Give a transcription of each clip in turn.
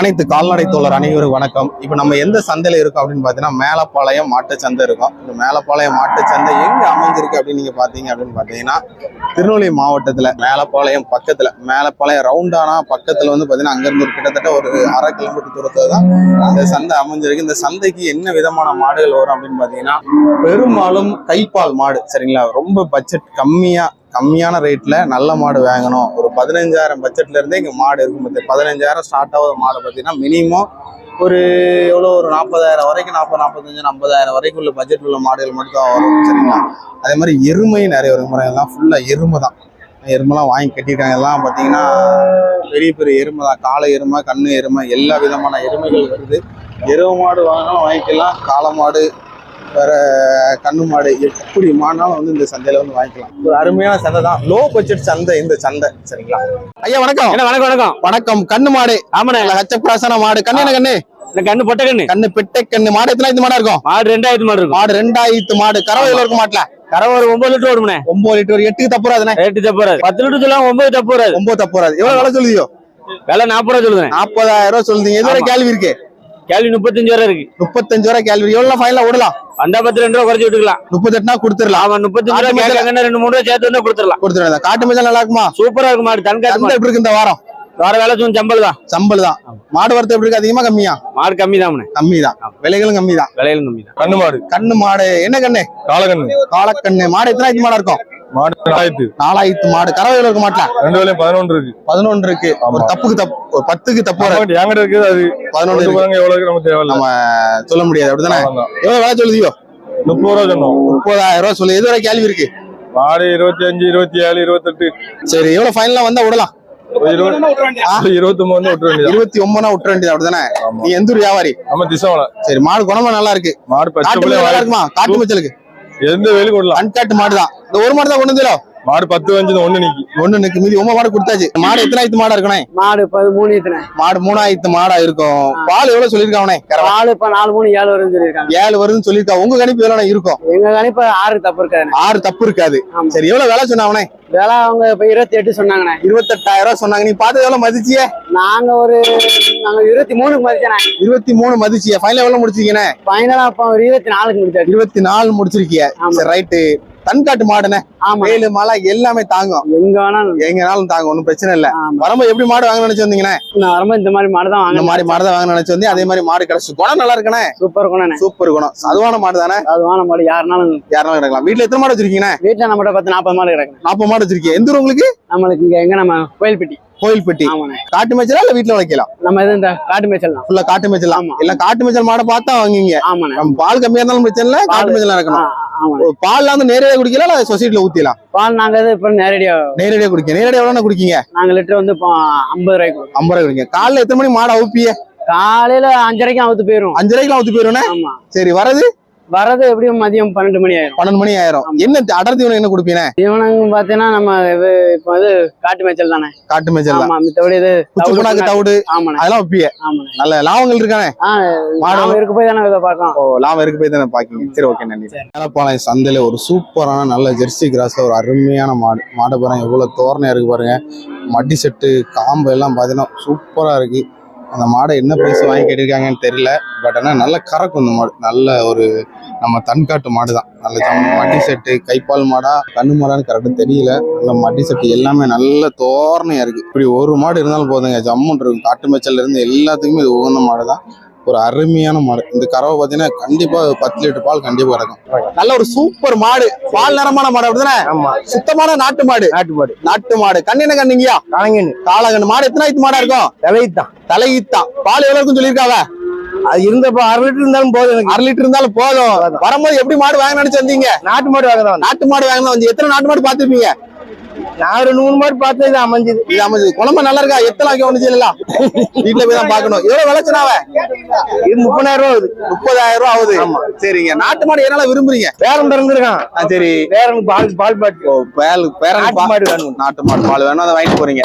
அனைத்து கால்நடை தோழர் அனைவரும் வணக்கம். இப்போ நம்ம எந்த சந்தையில் இருக்கோம் அப்படின்னு பார்த்தீங்கன்னா மேலப்பாளையம் மாட்டுச்சந்தை இருக்கும். இந்த மேலப்பாளையம் மாட்டு சந்தை அமைஞ்சிருக்கு அப்படின்னு நீங்கள் பார்த்தீங்க அப்படின்னு பார்த்தீங்கன்னா திருநெல்வேலி மாவட்டத்தில் மேலப்பாளையம் பக்கத்தில் மேலப்பாளையம் ரவுண்டானா பக்கத்தில் வந்து பார்த்தீங்கன்னா அங்கேருந்து ஒரு கிட்டத்தட்ட ஒரு அரை கிலோமீட்டர் தூரத்தில் தான் இந்த சந்தை அமைஞ்சிருக்கு. இந்த சந்தைக்கு என்ன விதமான மாடுகள் வரும் அப்படின்னு பார்த்தீங்கன்னா பெரும்பாலும் கைப்பால் மாடு சரிங்களா? ரொம்ப பட்ஜெட் கம்மியாக கம்மியான ரேட்டில் நல்ல மாடு வாங்கணும். ஒரு பதினஞ்சாயிரம் பட்ஜெட்லேருந்தே இங்கே மாடு இருக்கும் பார்த்து பதினஞ்சாயிரம் ஸ்டார்ட் ஆகுது மாடு பார்த்தீங்கன்னா மினிமம் ஒரு எவ்வளோ ஒரு நாற்பதாயிரம் வரைக்கும் நாற்பது நாற்பத்தஞ்சு ஐம்பதாயிரம் வரைக்கும் உள்ள பட்ஜெட் உள்ள மாடுகள் மட்டும் தான் வரும் சரிங்களா? அதே மாதிரி எருமை நிறைய வரும். முறையெல்லாம் ஃபுல்லாக எருமை தான். எருமைலாம் வாங்கி கட்டியிருக்காங்க. எல்லாம் பார்த்தீங்கன்னா பெரிய பெரிய எருமை தான். காளை எருமை கண்ணு எருமை எல்லா விதமான எருமைகள் வருது. எருமை மாடு வாங்கினாலும் வாங்கிக்கலாம். காளை மாடு வேற கண்ணு மாடு எப்படி மாடினாலும் வந்து இந்த சந்தையில வந்து வாங்கிக்கலாம். ஒரு அருமையான சந்தை தான். லோ பட்ஜெட் சந்தை இந்த சந்தை. சரிங்களா? ஐயா வணக்கம். என்ன வணக்கம் வணக்கம். வணக்கம். கண்ணு மாடு. ஆமாண்ணே. இல்ல ஹச்சப்பிராசன மாடு. கண்ணு என்ன கண்ணு? இந்த கண்ணு பொட்டை கண்ணு. கண்ணு பெட்டை கண்ணு. மாடு எத்தனை ஐந்து மாடா இருக்கும்? மாடு ரெண்டாயிரத்து மாடு இருக்கும். மாடு ரெண்டாயிரத்து மாடு. கறவையில இருக்க மாட்டல? கரை ஒரு ஒன்பது லிட்டர் ஓடுமண்ணே. ஒன்பது லிட்டர் எட்டுக்கு தப்புறாதுண்ணே ரேட்டு தப்பு வராது. பத்து லிட்டர் சொல்லலாம் ஒன்பது தப்பு வராது. ஒன்பது தப்புறாது எவ்வளவு விலை சொல்லுதியோ? விலை நாற்பது ரூபா சொல்லுவேன் நாற்பதாயிரம் ரூபாய் சொல்லுதீங்க. எதுவரை ஆமா. கேள்வி இருக்கு? கேள்வி முப்பத்தஞ்சு ரூபா இருக்கு. முப்பத்தஞ்சு ரூபாய் கேள்வி. எவ்வளவு ஃபைனலா விடலாம்? வந்தா பத்து ரெண்டு ரூபா குறைச்சி விட்டுக்கலாம். முப்பத்தெட்டுனா கொடுத்துடலாம். ஆமா முப்பத்தஞ்சு ரூபா கேட்காங்கன்னா ரெண்டு மூணு ரூபா சேர்த்து வந்து கொடுத்துடலாம். கொடுத்துடலாம். காட்டு மஞ்சள் நல்லா இருக்குமா? சூப்பரா இருக்கு மாடு? தன்காட்டு சந்தை மாடு. எப்படி இருக்கு இந்த வாரம்? வர வேலை சம்பள் தான். சம்பல் தான். மாடு வரத்து எப்படி இருக்கு? அதிகமா கம்மியா? மாடு கம்மி தான் கம்மி தான் விலைகளும் கம்மி தான் விலையிலும் கம்மி தான் கண்ணு மாடு. கண்ணு மாடு. என்ன கண்ணு? காலக்கண்ணு காலக்கண்ணு மாடு எத்தனை ஆயிரத்து மாடா இருக்கும்? மாடு ரெண்டாயிரத்து நாலாயிரத்து மாடு. கறவையில இருக்க மாட்டல? ரெண்டு வேலையும் பதினொன்று இருக்கு. பதினொன்று இருக்கு. ஒரு. தப்புக்கு தப்பு ஒரு பத்துக்கு தப்பு என்கிட்ட இருக்குது அது. பதினொன்று எவ்வளவு இருக்கு நமக்கு தேவையில்ல. நம்ம சொல்ல முடியாது அப்படிதானே. எவ்வளவு வேலை சொல்லுதியோ? முப்பது ரூபா சொன்னோம். முப்பதாயிரம் ரூபாய் சொல்லு. எதுவரை கேள்வி இருக்கு? மாடு இருபத்தி அஞ்சு இருபத்தி ஏழு இருபத்தெட்டு. சரி எவ்வளவு ஃபைனலா வந்தா விடலாம். இருபத்தி ஒன்பது இருபத்தி ஒன்பதுனா விட்டுற வேண்டியது அப்படிதானே. நீ எந்த வியாபாரி? நம்ம திசைவலை சரி மாடு குணமா நல்லா இருக்கு. மாடு காட்டு மச்சலுக்கு? எந்த வேலி கொள்ளலாம் அன்கட் மாடு தான் இந்த ஒரு மாடு தான் கொண்டு வந்துடும் மாடு பத்து அஞ்சு ஒண்ணு நிக்கி. ஒண்ணு நிக்கு. மீதி ஒன்பது மாடு கொடுத்தாச்சு. மாடு எத்தனை ஆயிரத்து மாடா இருக்கணே மாடு மூணு இத்தனை மாடு மூணாயிரத்து மாடா இருக்கும். பால் எவ்வளவு சொல்லிருக்காவனே பால் இப்ப நாலு மூணு ஏழு வருதுன்னு சொல்லியிருக்காங்க. ஏழு வருதுன்னு சொல்லியிருக்கா. உங்க கணிப்பு எவ்வளவு இருக்கும். எங்க கணிப்பு ஆறு தப்பு இருக்காது ஆறு தப்பு இருக்காது. சரி எவ்வளவு வேலை சொன்னாவனே வேலை அவங்க இப்ப இருபத்தி எட்டு சொன்னாங்கண்ணே. இருபத்தெட்டாயிரம் ரூபாய் சொன்னாங்க. நீ பார்த்தது எவ்வளவு மதிச்சியே? நாங்க ஒரு நாங்க இருபத்தி மூணுக்கு மதிச்சேனே இருபத்தி மூணு மதிச்சிய. ஃபைனல் எவ்வளவு முடிச்சிருக்கீங்க ஃபைனலா இப்ப ஒரு இருபத்தி நாலுக்கு முடிச்சாச்சு. இருபத்தி நாலு. சரி ரைட்டு தன்காட்டு மாடுனே. வெயில் மழை எல்லாமே தாங்கும். எங்க வேணாலும் எங்கனாலும் தாங்கும் ஒன்றும் பிரச்சனை இல்ல. ஆமா. வரும்போது எப்படி மாடு வாங்க நினைச்சு வந்தீங்கண்ணே? நான் வரும்போது இந்த மாதிரி மாடு தான் இந்த மாதிரி மாடு தான் வாங்க நினைச்சு வந்து அதே மாதிரி மாடு கிடைச்சு. குணம் நல்லா இருக்கனே சூப்பர் குணண்ணே சூப்பர் குணம். அதுவான மாடு தானே? அது வான மாடு யாருனாலும் யாரெல்லாம் கிடக்கலாம். வீட்டுல எத்தனை மாடு வச்சிருக்கீங்கண்ணே? வீட்டுல நம்மகிட்ட பத்து நாற்பது மாடு கிடக்கு நாற்பது மாடு வச்சிருக்கீங்க. எந்த ஊர் உங்களுக்கு? நம்மளுக்கு இங்க எங்க நம்ம கோயில்பட்டி. கோயில்பட்டி. ஆமாண்ணே. காட்டு மேய்ச்சலா இல்ல வீட்டுல வைக்கலாம் நம்ம இது இந்த காட்டு மேய்ச்சல் தான். ஃபுல்லா காட்டு மேய்ச்சல் ஆமா. இல்ல காட்டு மேய்ச்சல் மாடை பார்த்தா வாங்குவீங்க. ஆமாண்ணே. நம்ம பால் கம்மியா இருந்தாலும் பிரச்சனை இல்ல காட்டு பால். மேய்ச்சல் ஆமாண்ணே. பால்லாம் வந்து நேரடியா குடிக்கலாம் இல்ல சொசைட்டில ஊத்திலாம் பால் நாங்க இப்ப நேரடியா நேரடியா குடிக்க நேரடியா எவ்வளவு குடிக்கீங்க? நாங்க லிட்டர் வந்து ஐம்பது ரூபாய்க்கு. ஐம்பது ரூபாய் குடிங்க காலைல எத்தனை மணி மாடு அவுப்பிய காலையில அஞ்சரைக்கும் அவுத்து போயிரும். அஞ்சரைக்கெல்லாம் ஊத்தி போயிருவேனே ஆமா. சரி வரது? வரது எப்படியும் மதியம் பன்னெண்டு மணி ஆயிரும். பன்னெண்டு மணி ஆயிரும். ஆமா. என்ன அடர்த்தி உனக்கு என்ன குடுப்பீங்க? தீவனம் பாத்தீங்கன்னா நம்ம இப்போ இது காட்டு மேய்ச்சல் தானே. காட்டு மேய்ச்சல் ஆமா மித்தபடி இது தவிடு புண்ணாக்கு புண்ணாக்கு. தவிடு. ஆமாண்ணே. அதெல்லாம் வைப்பிய ஆமாண்ணே. நல்ல லாபங்கள் இருக்கானே? மாடு இருக்க போய் தானே இதை பார்க்கலாம் ஓ லாபம் இருக்கு போய் தானே பாக்கீங்க சரி ஓகே நன்றி. மேலப்பாளையம் சந்தையில ஒரு சூப்பரான நல்ல ஜெர்சி கிராஸ்ல ஒரு அருமையான மாடு. மாடு பாருங்க எவ்வளவு தோரணையா இருக்கு பாருங்க. மடி செட்டு காம்பு எல்லாம் பாத்தீங்கன்னா சூப்பரா இருக்கு. அந்த மாடை என்ன பிரைஸ் வாங்கி கேட்டிருக்காங்கன்னு தெரியல. பட் ஆனால் நல்ல கறக்கும் இந்த மாடு நல்ல ஒரு நம்ம தன்காட்டு மாடு தான் நல்ல ஜம் மடி செட்டு கைப்பால் மாடா கண்ணு மாடான்னு கரெக்டாக தெரியல. நல்ல மடி செட்டு எல்லாமே நல்ல தோரணையா இருக்கு. இப்படி ஒரு மாடு இருந்தாலும் போதுங்க ஜம்முன் இருக்கும். காட்டு மேய்ச்சல்ல இருந்து எல்லாத்துக்குமே இது உகந்த மாடு தான் ஒரு அருமையான மாடு. இந்த கறவை பார்த்தீங்கன்னா கண்டிப்பா பத்து லிட்டர் பால் கண்டிப்பா கிடக்கும். நல்ல ஒரு சூப்பர் மாடு. பால் நிறமான மாடு அப்படிதானே சுத்தமான நாட்டு மாடு. நாட்டு மாடு. நாட்டு மாடு. கண்ணின கண்ணுங்கயா கலைஞன் காலகண்டு மாடு எத்தனை மாடா இருக்கும்? தலைத்தான் தலையீத்தான் பால் எவ்வளவு இருக்குன்னு சொல்லியிருக்காவ? அது இருந்தப்ப அரை லிட்டர் இருந்தாலும் போதும் எனக்கு. அரை லிட்டர் இருந்தாலும் போதும். வரும்போது எப்படி மாடு வாங்க நினைச்சு வந்தீங்க? நாட்டு மாடு வாங்குறவன் நாட்டு மாடு வாங்கினா வந்து எத்தனை நாட்டு மாடு பாத்துருப்பீங்க நான் ஒரு நூறு மாடு பார்த்து இது அமைஞ்சது? இது அமைஞ்சது. குழம்பு நல்லா இருக்கா? எத்தனை ஆக்கி ஒண்ணு இல்ல வீட்டுல போய் தான் பாக்கணும் எவ்வளவு விளைச்சனாவ இது முப்பதாயிரம் ரூபா ஆகுது. முப்பதாயிரம் ரூபா ஆகுது. சரிங்க. நாட்டு மாடு என்னால விரும்புறீங்க? பேரம் பிறந்திருக்கான். சரி. பேரனுக்கு பால் பால் பாட்டு. பேல் பேரன் மாடு வேணும் நாட்டு மாடு பால் வேணும். அதை வாங்கிட்டு போறீங்க.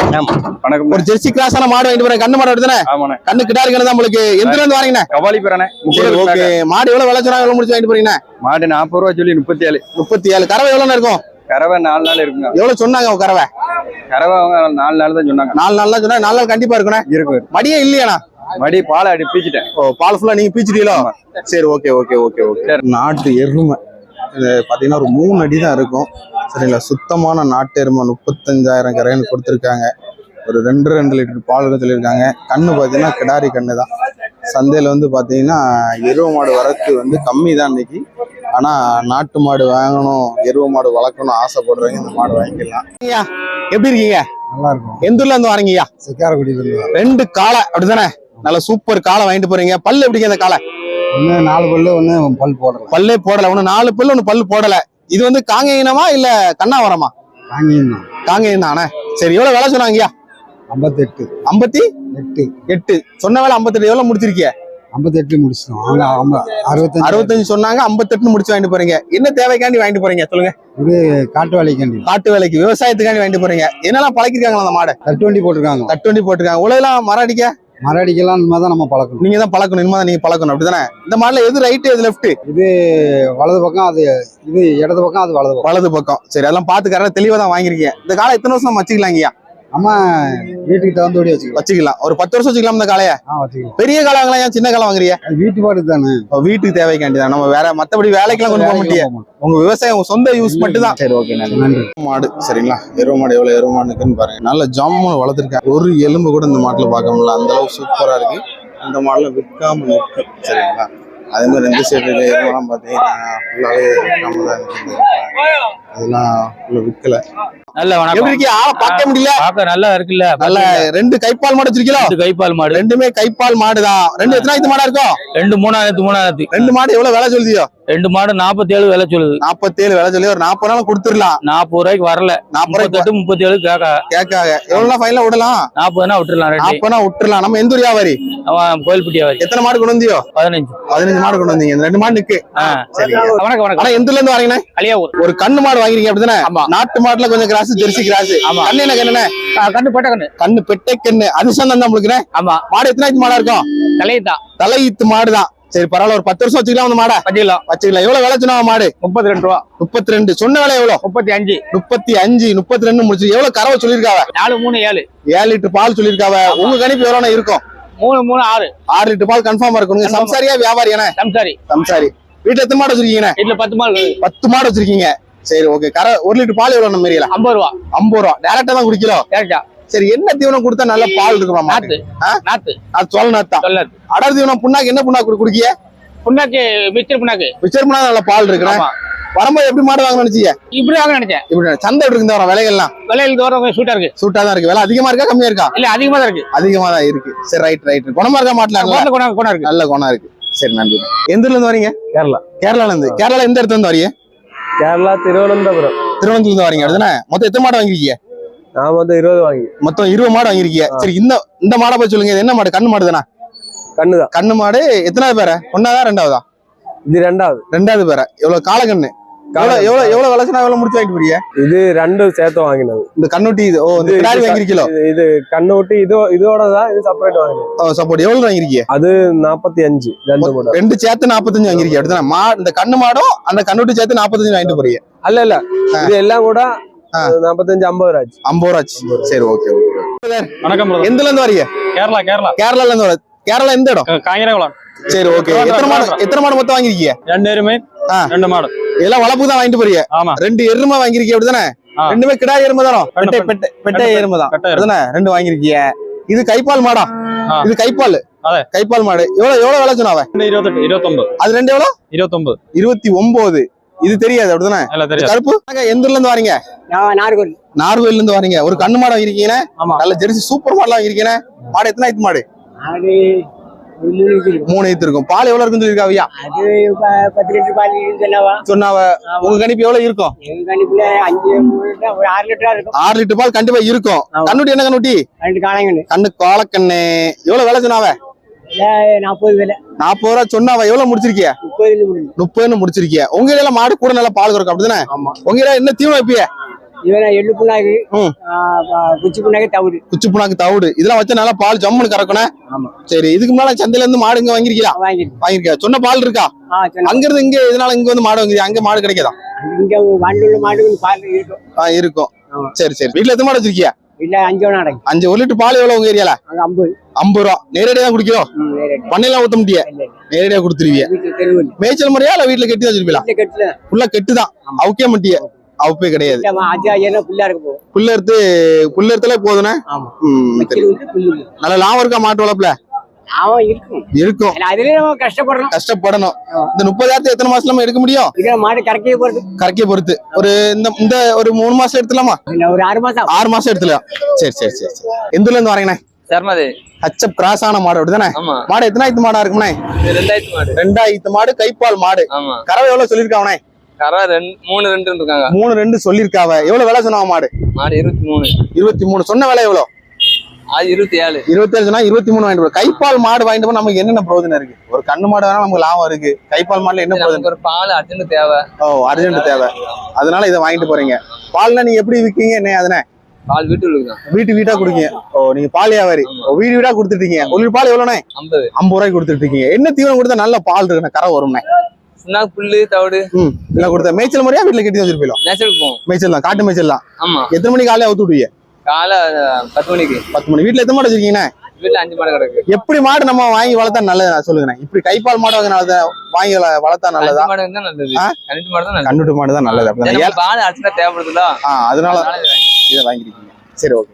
வணக்கம். ஒரு ஜெர்சி கிராஸான மாடு வாங்கிட்டு போறேன். கண்ணு மாடு எடுத்துனே? கண்ணு கிட்டா இருக்கிறதா உங்களுக்கு. எந்த இருந்து வாங்கினேன் கபாலி சரி ஓகே. மாடு எவ்வளவு விளைச்சனா எவ்வளவு முடிச்சு வாங்கிட்டு போறீங்க? மாடு நாற்பது ரூபா சொல்லி முப்பத்தி ஏழு. முப்பத்தி ஏழு. கறவை எவ்வளவு இருக்கும்? கறவை நாலு நாள் இருக்குங்க. எவ்வளவு சொன்னாங்க கறவை? கறவை அவங்க நாலு நாள் தான் சொன்னாங்க. நாலு நாள் தான் சொன்னா நாலு நாள் கண்டிப்பா இருக்கணும் இருக்கு. மடியே இல்லையாண்ணா? மடி பாலை அடி பீச்சிட்டேன். ஓ பால் ஃபுல்லா நீங்க பீச்சிட்டீங்களோ? சரி ஓகே ஓகே ஓகே ஓகே நாட்டு எருமை. இது பாத்தீங்கன்னா ஒரு மூணு அடி தான் இருக்கும். சரிங்களா? சுத்தமான நாட்டு எருமை. முப்பத்தஞ்சாயிரம் கரைன்னு கொடுத்துருக்காங்க. ஒரு ரெண்டு ரெண்டு லிட்டர் பால் சொல்லியிருக்காங்க. கண்ணு பார்த்தீங்கன்னா கிடாரி கண்ணு தான். சந்தையில் வந்து பார்த்தீங்கன்னா எருவ மாடு வரத்து வந்து கம்மி தான் இன்னைக்கு. ஆனால் நாட்டு மாடு வாங்கணும் எருவ மாடு வளர்க்கணும் ஆசைப்படுறவங்க இந்த மாடு வாங்கிக்கலாம். ஐயா எப்படி இருக்கீங்க? நல்லா இருக்கும். எந்த ஊர்ல இருந்து வரீங்கய்யா சிக்காரக்குடியில ரெண்டு காளை அப்படிதானே? நல்ல சூப்பர் காளை வாங்கிட்டு போறீங்க. பல்லு எப்படிங்க அந்த காளை? ஒண்ணு நாலு பல்லு ஒண்ணு பல் போடல. பல்லே போடல. ஒண்ணு நாலு பல்லு ஒண்ணு பல்லு போடல. இது வந்து காங்கேயனமா இல்ல கண்ணாவரமா? வாங்கியிருந்தோம் காங்கேயம் தானே? சரி எவ்வளவு விலை சொன்னாங்கய்யா ஐம்பத்தெட்டு. ஐம்பத்தி எட்டு. எட்டு. சொன்ன வேலை ஐம்பத்தெட்டு. எவ்வளவு முடிச்சிருக்கிய? ஐம்பத்தெட்டு முடிச்சிட்டோம். அவங்க அவங்க அறுபத்தஞ்சு. அறுபத்தஞ்சு சொன்னாங்க ஐம்பத்தெட்டுன்னு முடிச்சு வாங்கிட்டு போறீங்க. என்ன தேவைக்காண்டி வாங்கிட்டு போறீங்க? சொல்லுங்க. இது காட்டு வேலைக்காண்டி. காட்டு வேலைக்கு விவசாயத்துக்காண்டி வாங்கிட்டு போறீங்க. என்னெல்லாம் பழக்கிருக்காங்களா அந்த மாடை? தட்டு வண்டி போட்டிருக்காங்க. தட்டுவண்டி போட்டிருக்காங்க. உலகெல்லாம் மரம் அடிக்க? மரடிக்கலாம் இந்த மாதிரி தான் நம்ம பழக்கணும். நீங்க தான் பழக்கணும் இனிமே தான் நீங்க பழக்கணும். அப்படிதானே? இந்த மாடல எது ரைட்டு எது லெஃப்ட் இது வலது பக்கம் அது இது இடது பக்கம் அது வலது பக்கம். வலது பக்கம். சரி அதெல்லாம் பார்த்து கரெக்டாக தெளிவாக தான் வாங்கிருக்கீங்க இந்த காலை எத்தனை வருஷம் நம்ம வச்சுக்கலாங்கய்யா நம்ம வீட்டுக்கு தகுந்தபடி வச்சுக்கலாம். வச்சுக்கலாம். ஒரு பத்து வருஷம் வச்சுக்கலாம் இந்த காளைய. பெரிய காலம் வாங்கலாம் ஏன் சின்ன காலம் வாங்குறீங்க? அது வீட்டு பாடு தானே. வீட்டுக்கு தேவைக்காண்டி தான். நம்ம வேற மத்தபடி வேலைக்கெல்லாம் கொண்டு போக மாட்டியே. உங்க விவசாயம் உங்க சொந்த யூஸ் மட்டும் தான் சரி ஓகே நன்றி. மாடு சரிங்களா? எருவ மாடு எவ்வளவு எருவ மாடு இருக்குன்னு பாருங்க. நல்ல ஜம்முன்னு வளர்த்துருக்கேன். ஒரு எலும்பு கூட இந்த மாட்டுல பார்க்க முடியல அந்த அளவு சூப்பரா இருக்கு. இந்த மாடுல விற்காம நிற்கும் சரிங்களா? அதே மாதிரி ரெண்டு சைடு எருவெல்லாம் பார்த்தீங்கன்னா ஃபுல்லாவே விற்காம தான் இருக்குது அதெல்லாம் விற்கல நல்ல எப்படி வணக்கம் இருக்கீங்க ஆளை பார்க்க முடியல. பார்க்க நல்லா இருக்குல்ல. நல்ல ரெண்டு கைப்பால் மாடு வச்சிருக்கீங்களா ரெண்டு கைப்பால் மாடு. ரெண்டுமே கைப்பால் மாடு தான் ரெண்டு எத்தனாயிரத்து மாடா இருக்கும் ரெண்டு மூணாயிரத்து மூணாயிரத்து. ரெண்டு மாடு எவ்வளவு விலை சொல்லுதியோ? ரெண்டு மாடு நாற்பத்தி ஏழு விலை சொல்லுது. நாற்பத்தேழு விலை சொல்லி ஒரு நாற்பது நாள் கொடுத்துடலாம். நாற்பது ரூபாய்க்கு வரல. நாற்பது முப்பத்தெட்டு முப்பத்தி ஏழு கேட்க கேட்காக எவ்வளவு ஃபைனலா விடலாம்? நாற்பதுனா விட்டுறலாம் ரெண்டு. நாற்பதுனா விட்டுறலாம் நம்ம எந்த வியாபாரி? வரி எத்தனை மாடு கொண்டு வந்தியோ? பதினஞ்சு. பதினஞ்சு மாடு கொண்டு வந்தீங்க. ரெண்டு மாடு நிக்கு. வணக்கம் வணக்கம். எந்த இருந்து கலியாவூர் ஒரு கண்ணு மாடு வாங்கிருக்கீங்க அப்படிதானே. நாட்டு மாட்டுல கொஞ்சம் கிராஸ் ஜெர்சி கிராஸ். கண்ணு என்ன கண்ணு கண்ணு போட்ட கண்ணு. கண்ணு பெட்டை கண்ணு. அதிர்ஷ்டம் தான் நம்மளுக்குண்ணே ஆமா. மாடு எத்தனாயிரத்து மாடா இருக்கும்? தலையத்தான் தலையீத்து மாடு தான் சரி பரவாயில்ல. ஒரு பத்து வருஷம் வச்சுக்கலாம் அந்த மாடை. பச்சிக்கலாம் வச்சுக்கலாம். எவ்வளவு விலை சொன்னாங்க மாடு? முப்பத்தி ரெண்டு ரூபா. முப்பத்தி ரெண்டு சொன்ன விலை எவ்வளவு முப்பத்தி அஞ்சு முப்பத்தி அஞ்சு முப்பத்தி ரெண்டு முடிச்சு. எவ்வளவு கறவை சொல்லியிருக்காவ? நாலு மூணு ஏழு. ஏழு லிட்டர் பால் சொல்லியிருக்காவ? உங்க கணிப்பு எவ்வளவு இருக்கும்? மூணு மூணு ஆறு. ஆறு லிட்டர் பால் கன்ஃபார்மா இருக்கும். சம்சாரியா வியாபாரியானே சம்சாரி. சம்சாரி. வீட்டுல எத்தனை மாடு வச்சிருக்கீங்க இதுல பத்து மாடு. பத்து மாடு வச்சிருக்கீங்க. சரி ஓகே கரை ஒரு லிட்டர் பால் எவ்வளவு நம்ம ஏரியால ஐம்பது ரூபா. ஐம்பது ரூபா. டேரக்டா தான் குடிக்கிறோம் கேட்டா சரி என்ன தீவனம் கொடுத்தா நல்ல பால் இருக்குமா நாத்து? நாத்து. அது சொல்ல நாத்தான் சொல்லாது அடர் தீவனம் புண்ணாக்கு என்ன புண்ணாக்கு குடிக்கிய? புண்ணாக்கு மிச்சர் புண்ணாக்கு. விச்சர் புண்ணா நல்ல பால் இருக்குண்ணே. வரும்போது எப்படி மாடு வாங்க நினைச்சீங்க இப்படி வாங்க நினைச்சேன். இப்படி சந்தை எப்படி இருக்கு விலைகள்லாம்? விலையில் தோறம் சூட்டா இருக்கு. சூட்டா தான் இருக்கு. விலை அதிகமா இருக்கா கம்மியா இருக்கா? இல்ல அதிகமா தான் இருக்கு. அதிகமா தான் இருக்கு. சரி ரைட் ரைட் குணமா இருக்கா மாட்டல? கோட்டை குணம் குணம் இருக்கு. நல்ல குணம் இருக்கு. சரி நன்றி. எந்த இருந்து வரீங்க? கேரளா. கேரளால இருந்து. கேரளால எந்த இடத்துல இருந்து வரீங்க? கேரளா திருவனந்தபுரம். திருவனந்தபுரத்துல இருந்து வரீங்க அப்படிதானே? மொத்தம் எத்தனை மாடு வாங்கிருக்கீங்க நான் வந்து இருபது வாங்கி. மொத்தம் இருபது மாடு வாங்கிருக்கீங்க சரி இந்த இந்த மாடை பத்தி சொல்லுங்க. இது என்ன மாடு? கண்ணு மாடு தானே? கண்ணுதான் கண்ணு மாடு எத்தனாவது பேர? ஒன்னாவதா ரெண்டாவதா? இது ரெண்டாவது. ரெண்டாவது பேர. எவ்வளவு? காலக்கண்ணு. எவ்வளவு எவ்வளவு எவ்வளவு விளைச்சுனா எவ்வளவு முடிச்சு வாங்கிட்டு போறீங்க? இது ரெண்டு சேர்த்து வாங்கினது. இந்த கண்ணுட்டி இது. ஓ இந்த கிடாரி வாங்கிருக்கீங்களோ இது- இது கண்ணு விட்டு இது இதோட தான் இது செப்பரேட் வாங்கினது. சப்போர்ட் எவ்வளவு வாங்கிருக்கீங்க அது நாற்பத்தி அஞ்சு ரெண்டு மூணு ரெண்டு சேர்த்து நாற்பத்தஞ்சு வாங்கிருக்கீங்க அப்படிதானே மா இந்த கண்ணு மாடும் அந்த கண்ணுட்டி சேர்த்து நாற்பத்தஞ்சு வாங்கிட்டு போறீங்க. அல்ல இல்ல இது எல்லாம் கூட. நாற்பத்தஞ்சு ஐம்பது ஆச்சு ஐம்பது ஆச்சு. சரி ஓகே ஓகே வணக்கம் எந்த இருந்து வரீங்க? கேரளா கேரளா. கேரளால இருந்து வர கேரளா எந்த இடம்? காங்கிரகுளம் சரி ஓகே. எத்தனை மாடு எத்தனை மாடு மொத்தம் வாங்கிருக்கீங்க ரெண்டு எருமை. ரெண்டு மாடு. எல்லாம் வளர்ப்பு தான் வாங்கிட்டு போறீங்க. ஆமா. ரெண்டு எருமை வாங்கிருக்கீங்க அப்படிதானே. ரெண்டுமே கிடா எருமை தானோ? பெட்டை பெட்டை பெட்டை ரெண்டு எருமை தான். அப்படிதானே? ரெண்டு வாங்கிருக்கீங்க இது கைப்பால் மாடா. இது கைப்பால். கைப்பால் மாடு. எவ்வளவு எவ்வளவு விலை சொன்னாவ? இருபத்தெட்டு இருபத்தொன்பது அது ரெண்டு எவ்வளவு? இருபத்தொன்பது இருபத்தி ஒன்பது இது தெரியாது அப்படிதானே? கருப்பு? எந்த ஊர்ல இருந்து வரீங்க? நாகர்கோவில். நார்வேல இருந்து வரீங்க. ஒரு கண்ணு மாடு வாங்கிருக்கீங்க நல்ல ஜெர்சி சூப்பர் மாடலாம் வாங்கிருக்கீங்க மாடு எத்தனை ஆயிரத்து மாடு மூணு ஐத்து இருக்கும். பால் எவ்வளவு இருக்குன்னு அது ப- பத்து லிட்டர் பால் சொன்னவா? சொன்னாவ. உங்க கணிப்பு எவ்வளவு இருக்கும்? எங்க கணிப்புல அஞ்சு ஆறு லிட்டரா இருக்கும். ஆறு லிட்டர் பால் கண்டிப்பா இருக்கும். கண்ணுட்டி என்ன கண்ணுட்டி? ரெண்டு கண்ணு காலக்கண்ணு. எவ்வளவு விலை சொன்னாவ? நாற்பது விலை. நாற்பது ரூபா சொன்னாவ. எவ்வளவு முடிச்சிருக்கிய? முப்பதுன்னு முடிச்சிருக்கிய. உங்க மாடு கூட நல்லா பால் கறக்கும் அப்படிதானே? ஆமா. உங்க என்ன தீவனம் வைப்பிய? எள்ளு புண்ணாக்கு குச்சி புண்ணாக்கு தவிடு. குச்சி புண்ணாக்கு தவிடு. இதெல்லாம் வச்சா நல்லா பால் ஜம்முன்னு கறக்கணும். சரி இதுக்கு முன்னால சந்தையில இருந்து மாடு இங்க வாங்கிருக்கீங்களா வாங்கிருக்கா சொன்ன பால் இருக்கா? அங்க இருந்து இங்க இதனால இங்க வந்து மாடு வாங்குறீங்க அங்க மாடு கிடைக்காதா? இங்க மாடு பால் இருக்கும். சரி சரி. வீட்டுல எத்தனை மாடு வச்சிருக்கியா? இல்ல அஞ்சு ஒரு லிட்டர் பால் எவ்வளவு உங்க ஏரியால? ஐம்பது. ஐம்பது ரூபா. நேரடியா தான் குடிக்கிறோம். பண்ணையெல்லாம் ஊத்த இல்ல. நேரடியா கொடுத்துருவீங்க மேய்ச்சல் முறையா இல்ல வீட்டுல கட்டி வச்சிருப்பீங்களா? வீட்டுல கட்டுல ஃபுல்லா கெட்டு தான் அவுக்கே மாட்டிய அவுப்பே கிடையாது. இல்ல, அஞ்சு ஐயாயிரம் புல்லா இருக்க போகும் புல்ல எடுத்து புல்ல எடுத்தாலே போதுனே ஆமா. ம், சரி. வச்சிரு வந்து புல்லு போகும். நல்ல லாபம் இருக்கா மாட்டு வளர்ப்புல? அவன் இருக்கும். கஷ்டப்படணும். கஷ்டப்படணும். இந்த முப்பதாயிரத்து எத்தனை மாசம் எடுக்க முடியும்? இதுல மாடு கறக்கே போறது. கரைக்கை பொறுத்து ஒரு இந்த இந்த ஒரு மூணு மாசம் எடுத்துலாமா ஒரு ஆறு மாசம். ஆறு மாசம் எடுத்துலாம் சரி சரி சரி சரி. எந்த இருந்து வரீங்கண்ணே சர்மதி. ஹச்சப் கிராஸ் ஆன மாடு அப்படிதானே? ஆமா. மாடு எத்தனாயிரத்து மாடா இருக்கும்ண்ணே? ரெண்டாயிரத்து மாடு. ரெண்டாயிரத்து மாடு கைப்பால் மாடு. ஆமா. கறவை எவ்வளவு சொல்லிருக்காவனே கரை ரெண்டு மூணு ரெண்டு இருக்காங்க மூணு ரெண்டு சொல்லிருக்காவ எவ்வளவு விலை சொன்னாவ மாடு? மாடு இருபத்தி மூணு. இருபத்தி மூணு. சொன்ன விலை எவ்வளவு அது இருபத்தி ஏழு. இருபத்தேழு சொன்னா இருபத்தி மூணு வாங்கிட்டு. கைப்பால் மாடு வாங்கிட்டு போனா நமக்கு என்னென்ன பிரயோஜனம் இருக்கு? ஒரு கண்ணு மாடு வேணா நமக்கு லாபம் இருக்கு. கைப்பால் மாடுல என்ன பிரயோஜனம்? நமக்கு ஒரு பால் அர்ஜென்ட் தேவை. ஓ அர்ஜென்ட் தேவை. அதனால இதை வாங்கிட்டு போறீங்க. பால்னா நீங்க எப்படி விற்கீங்க என்ன அதுனே? பால் தான் வீட்டு வீட்டா குடிக்கீங்க. ஓ நீங்க பால் வியாபாரி. வீடு வீடா கொடுத்துட்டீங்க ஒரு பால் எவ்வளோண்ணே ஐம்பது. ஐம்பது ரூபாய்க்கு கொடுத்துட்டு இருக்கீங்க. என்ன தீவனம் கொடுத்தா நல்ல பால் இருக்குண்ணே? கரை வரும்ண்ணே. சுண்ணா புல்லு தவிடு. ம் இல்லை கொடுத்த மேய்ச்சல் முறையா வீட்டுல கட்டி வச்சிருப்பீங்களோ நேச்சுரல் போவோம். மேய்ச்சல் தான் காட்டு மேய்ச்சல் தான் ஆமா. எத்தனை மணிக்கு காலையில அவுத்து விடுவீங்க? காலை பத்து மணிக்கு. பத்து மணி. வீட்டுல எத்தனை மாடு வச்சிருக்கீங்கண்ணே? வீட்டுல அஞ்சு மாடு கிடக்கு. எப்படி மாடு நம்ம வாங்கி வளர்த்தா நல்லது சொல்லுங்கண்ணே இப்படி கைப்பால் மாடு வாங்கி வள- வளர்த்தா நல்லதா? மாடு தான் நல்லது? கண்டிட்டு மாடு தான் நல்லது. கண்டுட்டு மாடு தான் நல்லது. அப்படிதான்? ஏன்னா பால் அர்ஜென்டா தேவைப்படுதுல அதனால வாங்கி. இதை வாங்கிருக்கீங்க சரி ஓகே.